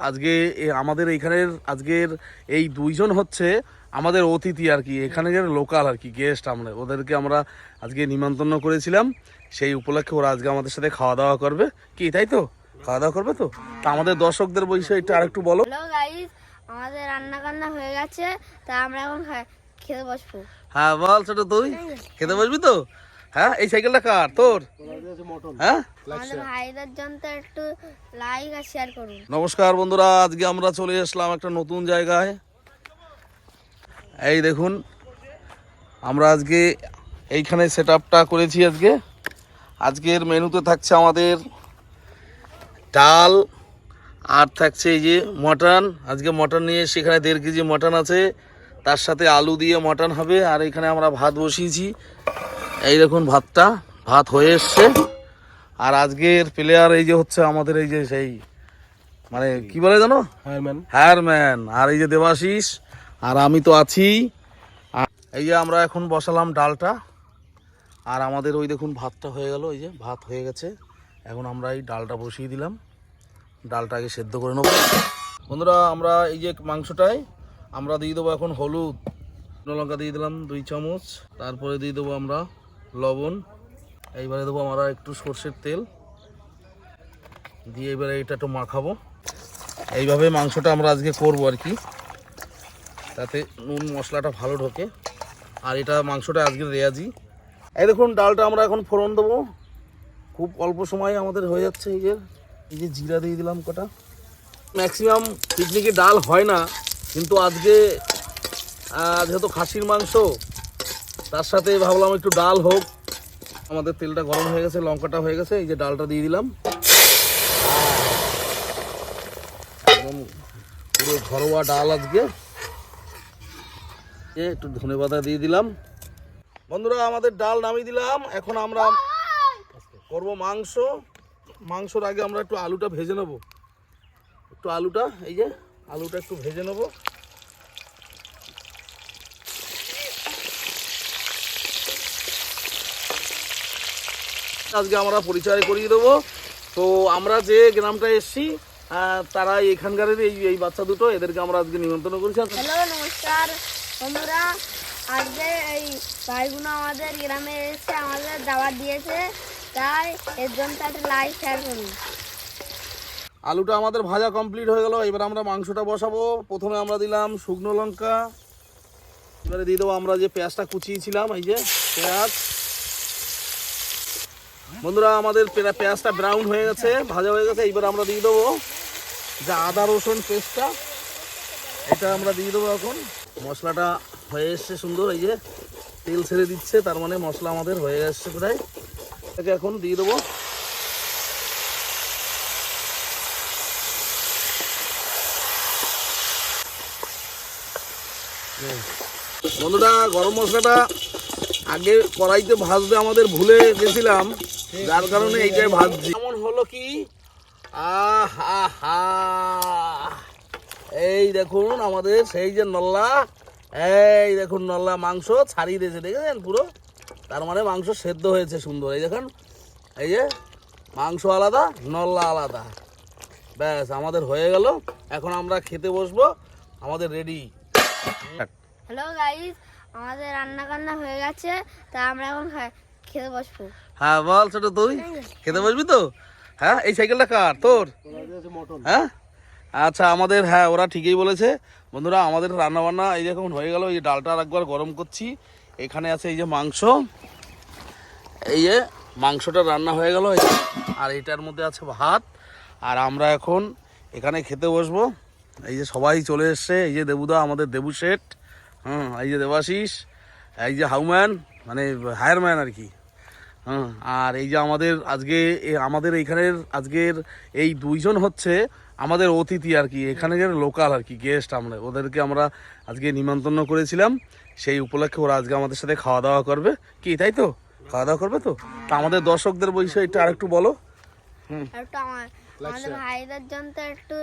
আজকে আমাদের এইখানের আজকের এই দুইজন হচ্ছে আমাদের অতিথি আর কি এখানের লোকাল আর কি গেস্ট আমরা। ওদেরকে আমরা আজকে নিমন্ত্রণ করেছিলাম। সেই উপলক্ষে ওরা আজকে আমাদের সাথে খাওয়া দাওয়া করবে। কি তাই তো? খাওয়া দাওয়া করবে তো? তা আমাদের দর্শকদের বিষয়টা আর একটু বলো। আমাদের রান্না বান্না হয়ে গেছে তা আমরা এখন খেতে বসবো। হ্যাঁ বল ছোট তুই। খেতে বসবি তো? হ্যাঁ এই সাইকেলটা কার? তোর? হ্যাঁ? নমস্কার বন্ধুরা আজকে আমরা চলে আসলাম একটা নতুন জায়গায়। এই দেখুন আমরা আজকে এইখানে সেট আপটা করেছি আজকে। আজকের মেনুতে থাকছে আমাদের ডাল আর থাকছে এই যে মটন। আজকে মটন নিয়ে সেখানে দেড় কেজি মটন আছে। তার সাথে আলু দিয়ে মটন হবে আর এখানে আমরা ভাত বসিয়েছি। এই দেখুন ভাতটা ভাত হয়ে এসছে। আর আজকের প্লেয়ার এই যে হচ্ছে আমাদের এই যে সেই মানে কি বলে জানো হায়ারম্যান আর এই যে দেবাশিস আর আমি তো আছি। এই যে আমরা এখন বসালাম ডালটা। আর আমাদের ওই দেখুন ভাতটা হয়ে গেল এই যে ভাত হয়ে গেছে। এখন আমরা এই ডালটা বসিয়ে দিলাম। ডালটা আগে সেদ্ধ করে নেব। বন্ধুরা আমরা এই যে মাংসটায় আমরা দিয়ে দেবো এখন হলুদ। লঙ্কা দিয়ে দিলাম দুই চামচ। তারপরে দিয়ে দেবো আমরা লবণ। এইবারে দেবো আমরা একটু সর্ষের তেল। দিয়ে এবারে এটা একটু মাখাবো। এইভাবে মাংসটা আমরা আজকে করব আর কি। তাতে নুন মশলাটা ভালো ঢোকে। আর এটা মাংসটা আজকে রেয়াজি। এই দেখুন, ডালটা আমরা এখন ফোড়ন দেবো। খুব অল্প সময় আমাদের হয়ে যাচ্ছে এই যে এই যে জিরা দিয়ে দিলাম কটা। ম্যাক্সিমাম পিকনিকে ডাল হয় না, কিন্তু আজকে যেহেতু খাসির মাংস তার সাথে ভাবলাম একটু ডাল হোক। আমাদের তেলটা গরম হয়ে গেছে, লঙ্কাটা হয়ে গেছে, এই যে ডালটা দিয়ে দিলাম। পুরো ঘরোয়া ডাল আজকে। একটু ধনে পাতা দিয়ে দিলাম। বন্ধুরা, আমাদের ডাল নামিয়ে দিলাম। এখন আমরা করব মাংস। মাংসর আগে আমরা একটু আলুটা ভেজে নেব। একটু আলুটা, এই যে আলুটা একটু ভেজে নেব। আজকে আমরা পরিচয় করিয়ে দেবো। তো আমরা যে গ্রামটা এসেছি তারা এখানকার এই এই বাচ্চা দুটো এদেরকে আমরা আজকে নিমন্ত্রণ করেছি। হ্যালো নমস্কার। বন্ধুরা আজকে এই ভাইগুলো আমাদের গ্রামে এসে আমাদের দাওয়াত দিয়েছে। তাই এর জন্য একটা লাইক শেয়ার করুন আলুটা আমাদের ভাজা কমপ্লিট হয়ে গেল। এবার আমরা মাংসটা বসাবো। প্রথমে আমরা দিলাম শুকনো লঙ্কা। এবারে দিয়ে দেবো আমরা যে পেঁয়াজটা কুচিয়েছিলাম এই যে পেঁয়াজ। বন্ধুরা, আমাদের পেঁয়াজটা ব্রাউন হয়ে গেছে, ভাজা হয়ে গেছে, এইবার আমরা দিয়ে দেবো যে আদা, রসুন পেস্টটা। এটা আমরা দিয়ে দেবো এখন। মশলাটা হয়ে এসছে সুন্দর, এই যে তেল ছেড়ে দিচ্ছে, তার মানে মশলা আমাদের হয়ে এসছে প্রায়। এটাকে এখন দিয়ে দেবো। বন্ধুরা, গরম মশলাটা আগে কড়াইতে ভাজতে আমাদের ভুলে গেছিলাম। যার কারণে এইটাই ভাজছি এমন হলো কি? আহা এই দেখুন আমাদের সেই যে নল্লা এই দেখুন নল্লা মাংস ছাড়িয়ে দিয়েছে দেখেছেন পুরো? তার মানে মাংস সেদ্ধ হয়েছে সুন্দর। এই দেখুন এই যে মাংস আলাদা নল্লা আলাদা। ব্যাস আমাদের হয়ে গেল। এখন আমরা খেতে বসবো আমাদের রেডি। হ্যালো গাইস আমাদের রান্না কান্না হয়ে গেছে তা আমরা এখন খেতে বসবো। হ্যাঁ বল ছোট তুই। খেতে বসবি তো? হ্যাঁ এই সাইকেলটা কার? তোর? হ্যাঁ? আচ্ছা আমাদের হ্যাঁ ওরা ঠিকই বলেছে। বন্ধুরা আমাদের রান্না বান্না এই দেখুন হয়ে গেল। এই যে ডালটা আর একবার গরম করছি। এখানে আছে এই যে মাংস। এই যে মাংসটা রান্না হয়ে গেল। আর এটার মধ্যে আছে ভাত। আর আমরা এখন এখানে খেতে বসবো। এই যে সবাই চলে এসছে। এই যে দেবুদা আমাদের দেবু শেঠ। হুম এই যে দেবাশিস। এই যে হাউম্যান। মানে হায়ারম্যান আর কি। হ্যাঁ আর এই যে আমাদের আজকে আমাদের এইখানের আজকের এই দুইজন হচ্ছে আমাদের অতিথি আর কি এখানের লোকাল আর কি গেস্ট আমরা। ওদেরকে আমরা আজকে নিমন্ত্রণ করেছিলাম। সেই উপলক্ষে ওরা আজকে আমাদের সাথে খাওয়া দাওয়া করবে। কি তাই তো? খাওয়া দাওয়া করবে তো? তা আমাদের দর্শকদের বিষয়টা আর একটু বলো। আর আমাদের ভাইদের জন্য একটু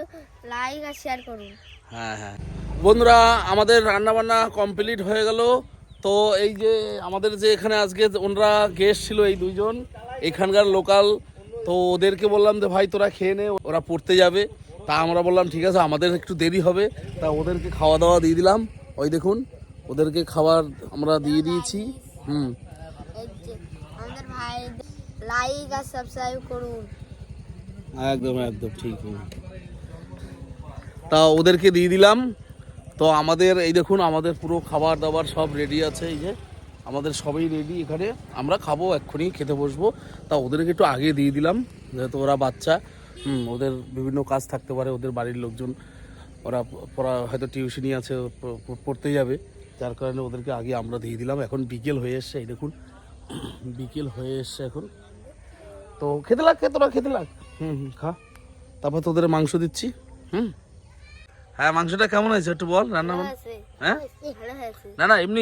লাইক আর শেয়ার করুন। হ্যাঁ হ্যাঁ। বন্ধুরা আমাদের রান্না বান্না কমপ্লিট হয়ে গেল। তো এই যে আমাদের যে এখানে আজকে ওনারা গেস্ট ছিল এই দুইজন এখানকার লোকাল তো ওদেরকে বললাম যে ভাই তোরা খেয়ে নে ওরা পড়তে যাবে। তা আমরা বললাম ঠিক আছে আমাদের একটু দেরি হবে। তা ওদেরকে খাওয়া দাওয়া দিয়ে দিলাম। ওই দেখুন ওদেরকে খাবার আমরা দিয়ে দিয়েছি। হুম। লাইক আর সাবস্ক্রাইব করুন। একদম একদম ঠিক। তা ওদেরকে দিয়ে দিলাম। তো আমাদের, এই দেখুন, আমাদের পুরো খাবার দাবার সব রেডি আছে, এই যে। আমাদের সবই রেডি এখানে আমরা খাব, এক্ষুনি খেতে বসবো। তা ওদেরকে একটু আগে দিয়ে দিলাম, যেহেতু ওরা বাচ্চা। হুম, ওদের বিভিন্ন কাজ থাকতে পারে, ওদের বাড়ির লোকজন, ওরা পড়া, হয়তো টিউশনি আছে পড়তে যাবে। যার কারণে ওদেরকে আগে আমরা দিয়ে দিলাম। এখন বিকেল হয়ে এসছে, এই দেখুন। বিকেল হয়ে এসছে এখন। তো খেতে লাগ তোরা খেতে লাগ। হুম হুম, খা। তারপর তোদের মাংস দিচ্ছি। হুম। হ্যাঁ মাংসটা কেমন হয়েছে একটু বল রান্না হ্যাঁ? না না এমনি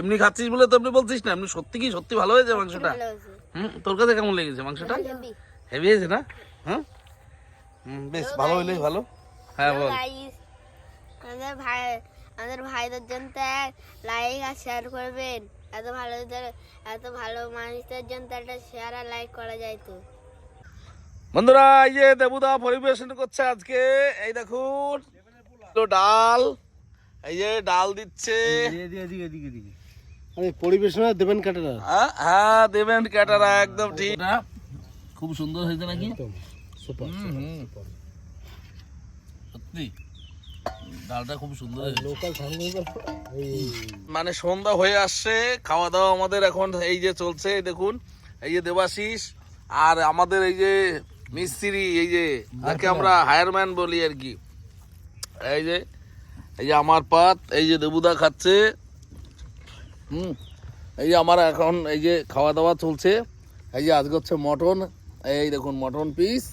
এমনি খাচ্ছিস বলে তো এমনি বলছিস না এমনি সত্যি কি সত্যি ভালো হয়েছে মাংসটা? হুম তোর কাছে কেমন লেগেছে মাংসটা? হেভি হয়েছে না? হ্যাঁ হুম বেশ ভালো হইলেই ভালো। হ্যাঁ বল। আমাদের ভাই আমাদের ভাইদের জন্য লাইক আর শেয়ার করবেন। এত ভালো এত ভালো মানুষদের জন্য একটা শেয়ার আর লাইক করা যায় তো। বন্ধুরা এই যে দেবুদা পরিবেশন করছে আজকে এই দেখুন। ডাল এই যে ডাল দিচ্ছে। পরিবেশনা দেবেন কাটারা। হ্যাঁ, হ্যাঁ দেবেন ক্যাটারা একদম ঠিক। খুব সুন্দর হয়েছে নাকি? সুপার হুম, হুম। সত্যি? ডালটা খুব সুন্দর হয়েছে। লোকাল সাংবাদিক এই মানে সন্ধ্যা হয়ে আসছে খাওয়া দাওয়া আমাদের এখন এই যে চলছে দেখুন এই যে দেবাশিস আর আমাদের এই যে মিস্ত্রি এই যে যাকে আমরা হায়ারম্যান বলি আর কি। এই যে এই যে আমার পাত, এই যে দেবুদা খাচ্ছে। হুম, এই যে আমার এখন এই যে খাওয়া দাওয়া চলছে। এই যে আজকে হচ্ছে মটন, এই দেখুন মটন পিস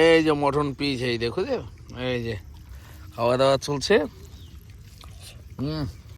এই যে মটন পিস এই দেখো যে, এই যে খাওয়া দাওয়া চলছে। হুম।